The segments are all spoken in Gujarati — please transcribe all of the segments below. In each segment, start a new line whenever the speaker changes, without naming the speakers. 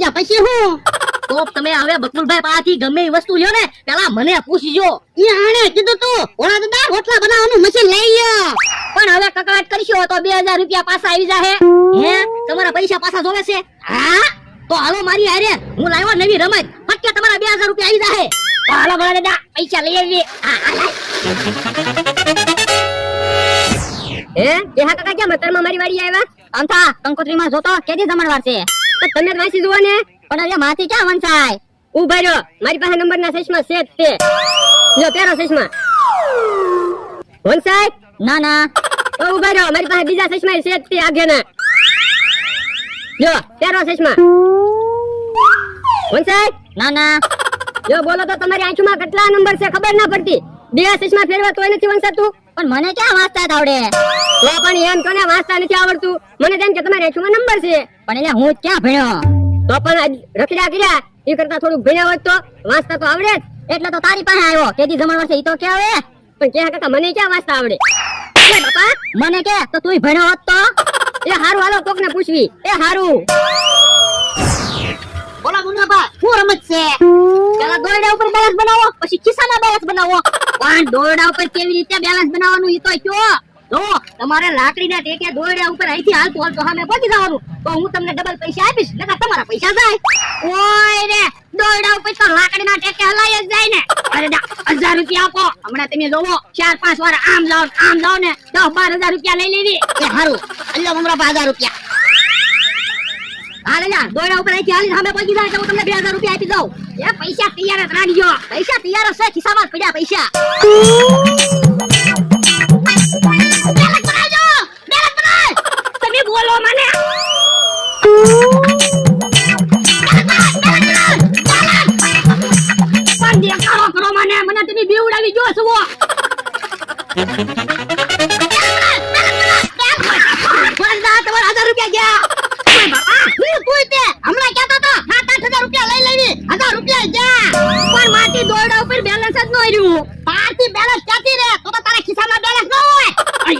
ગયા પછી હું?
તો તમે હવે બકુલભાઈ પાસેથી ગમે એ વસ્તુ લ્યો ને પેલા મને પૂછજો.
એ આણે કીધું તું ઓલા દાદા રોટલા બનાવવાનું મશીન લઈ ગયો
પણ હવે કકડાટ કરશો તો બે હજાર રૂપિયા પાછા આવી જાહે. હે? તમારા પૈસા પાછા જોવે છે? હા? તો હાલો મારી આરે હું લાવ્યો નવી રમત. ફટકે તમારા બે હજાર રૂપિયા આવી જાહે. હાલો ભલા દાદા પૈસા લઈ આવીએ હા, હા. હે? હા કાકા ક્યાં મતરમાં મારી વાડી આવ્યા? આમ થા, કંકોત્રીમાં જોતો, કેદી જમણવાર છે? તો તમે વાસી જુઓ ને. પણ અહીંયા માથી ક્યાં વંચાય? ઊભા રહ્યો મારી પાસે નંબરના ચશ્મા છે જ તે. જો તેરો ચશ્મા. વંચાય? ના ના. તો ઊભા રહ્યો મારી પાસે બીજા ચશ્મા છે જ તે આગળના જો તેરો ચશ્મા. વંચાય? ના ના. જો બોલો તો તમારી આંખમાં કેટલા નંબર છે ખબર ના પડતી. બે ચશ્મા ફેરવા તોય નથી વંચાતું? પણ મને ક્યાં વાંચતા આવડે? તો પણ એમ કોને વાંચતા નથી આવડતું? મને તેમ કે તમારે આંખમાં નંબર છે. પણ એટલે હું ક્યાં ભણ્યો? તો પણ રખડ્યા કર્યા. એ કરતા થોડું ભણ્યા હોત તો વાંચતા તો આવડે જ. એટલે તો તારી પાસે આવ્યો. કેદી જમણ વર્ષે ઈ તો કે આવે? પણ કે કાકા મને ક્યાં વાંચતા આવડે? એ બાપા, મને કે, તો તું ભણ્યો હોત તો? એ હારું, હાલો, કોકને પૂછવી. એ હારું.
બોલો મુન્નાભા, શું રમત છે?
પેલા દોરડા ઉપર બેલેન્સ બનાવો, પછી ખિસ્સામાં બેલેન્સ બનાવો. પણ દોરડા ઉપર કેવી રીતે બેલેન્સ બનાવવાનું એ તો કયો? જો, તમારે લાકડીના ટેકે દોરડા ઉપર અહીંથી હાલતું હાલતું સામે પહોંચી જવાનું. તો હું તમને ડબલ પૈસા આપીશ, નકર તમારા પૈસા જાય. ઓય રે, દોરડા ઉપર તો લાકડીના ટેકે હલાય જ જાય ને. અરે હજાર રૂપિયા આપો. હમણાં તમે જોવો, ચાર, પાંચ વાર આમ લાવ આમ લાવ ને દસ બાર હજાર રૂપિયા લઈ લેવી.
એ હારું. અલ્લો મમરા હજાર રૂપિયા.
હાલે જા દોરડા ઉપર અહીંથી હાલી સામે પહોંચી જાય તો હું તમને બે હજાર રૂપિયા આપી દઉં. એ પૈસા તૈયાર જ રાખજો. પૈસા તૈયાર છે ખિસ્સામાં પડ્યા પૈસા. તમે બોલો મને. પણ દેખાડો કરો મને મને તમે બીવડાવી જો છો તમારા હજાર રૂપિયા ગયા. રહ્યું
તારથી બેલેન્સ ક્યાંથી રે, તો તો તારા ખિસ્સામાં બેલેન્સ ન હોય.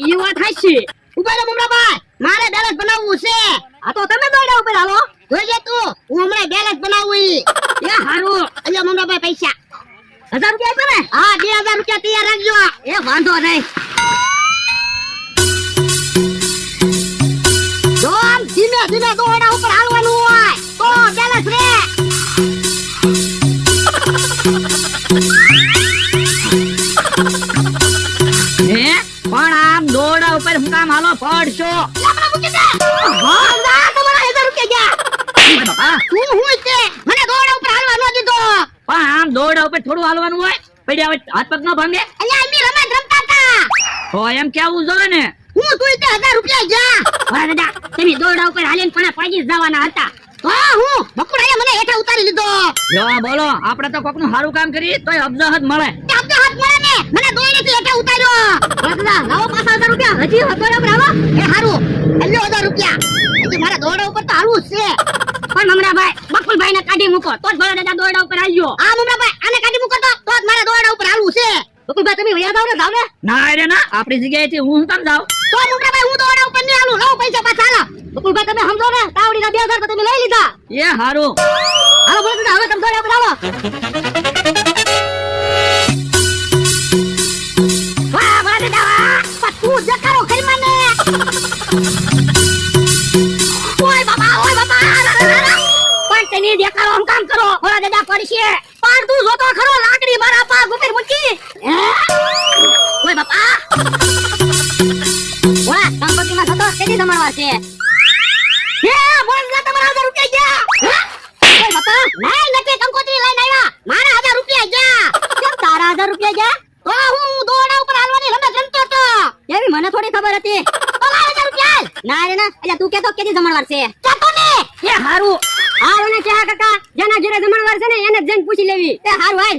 ઈ વાત હાચી.
ઊભા રહો મુમરાભાઈ. મારે બેલેન્સ બનાવવું છે.
આ તો તમે દોડા ઉપર હાલો.
જોઈએ તું. હું હમણાં બેલેન્સ બનાવું
એ હારું.
અલ્યો મમરાભાઈ પૈસા.
હજાર રૂપિયા આપ્યા ને.
હા, બે હજાર રૂપિયા તૈયાર રાખજો.
એ વાંધો નહીં.
ધીમે ધીમે દોડા ઉપર
ઉપર થોડું હાલવાનું હોય પડ્યા હાથ પગ ન ભાંગે.
રમત રમતા હતા.
એમ કેવું જોવે ને?
હું તું તે હજાર રૂપિયા
હા દાદા તમે દોરડા ઉપર હાલીને પણ પાકી જવાના હતા.
હા હું. બકુડાએ મને હેઠા ઉતારી લીધો.
બોલો આપણે તો કોકનું સારું કામ કરી તોય અબજહદ મળે.
તે આપજો નથી એટલે ને મને ઉતાર્યો
દાદા લાવો પાછા હજાર રૂપિયા. હજી હતો ઉપર આવો
એ હારું. એટલે હજાર રૂપિયા. હજી મારા દોડા ઉપર તો હાલવું છે.
પણ મમરાભાઈ બકુલભાઈ ને કાઢી મૂકો. તો જ ભલે દાદા દોડા ઉપર આવ્યો
આ મમરાભાઈ આને કાઢી મૂકો તો. તો જ મારા દોડા ઉપર આવું છે.
બકુલભાઈ તમે વયા જાવ ને જાવ ને. ના રે ના આપણી જગ્યાએથી હું કામ જાવ
તો મમરાભાઈ હું દોડા ઉપર નહીં હાલું. લાવ પૈસા પાછા લાવ
બકુલ ભાઈ તમે સમજો ને તાવડીના બે હજાર તો તમે લઈ લીધા. એ હારું. હાલો બોલો હવે તમે દોડા ઉપર આવો પડશે પણ તું જોતો ખરો, લાકડી મારા પા ગુપેર મૂકી. ઓય બાપા. ઓલા સંપત્તિમાં થતો કેદી જમણવાર છે?
હે, બોલ, ના, તમારા હજાર રૂપિયા ગયા?
ઓય બાપા
નહીં નકે કંકોત્રી લઈને આવ્યા. મારા હજાર રૂપિયા ગયા.
કેમ તારા હજાર રૂપિયા ગયા?
તો હું દોડા ઉપર હાલવાની રમત રમતો હતો.
એવી મને થોડી ખબર હતી. ના રે, ના એટલે તું કેતો કેદી જમણવાર છે?
જતો ને.
એ હારું. હારું ને ક્યાં કાકા, જેના ઘરે જમણવાર છે ને, એને જઈને પૂછી લેવી. એ હારું, હાલ.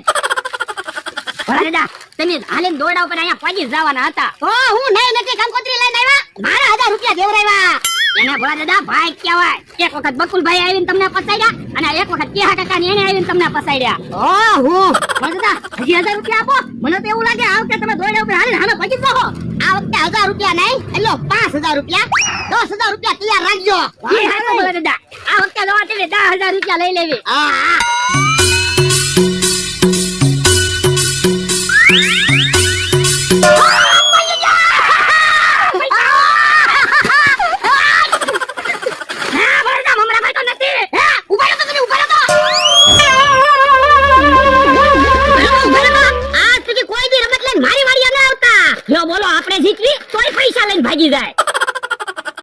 દાદા તમે હાલીને દોડા ઉપર અહીંયા પહોંચી જવાના હતા.
તો હું નહીં નથી કંકોત્રી લઈને આવ્યા? મારા હજાર રૂપિયા દેવરાવ્યા
એને ભલા દાદા ભાઈ કહેવાય એક વખત બકુલભાઈ આવીને તમને પસાડ્યા અને એક વખત કેહા કાકા ને એને આવીને તમને ફસાડ્યા
ઓહો મને દાદા હજી હજાર રૂપિયા આપો. મને તો એવું લાગે આ વખતે તમે દોડ્યા ઉપર હાલીને હામે પહોંચી જ જાઓ. આ વખતે હજાર રૂપિયા નહીં એટલે પાંચ હજાર રૂપિયા. દસ હજાર રૂપિયા તૈયાર રાખજો.
એ દાદા આ વખતે દવા તેને દસ હજાર રૂપિયા લઈ લેવી.
હા હા
હા. তুই পয়সা লাইন ভাগি যায়।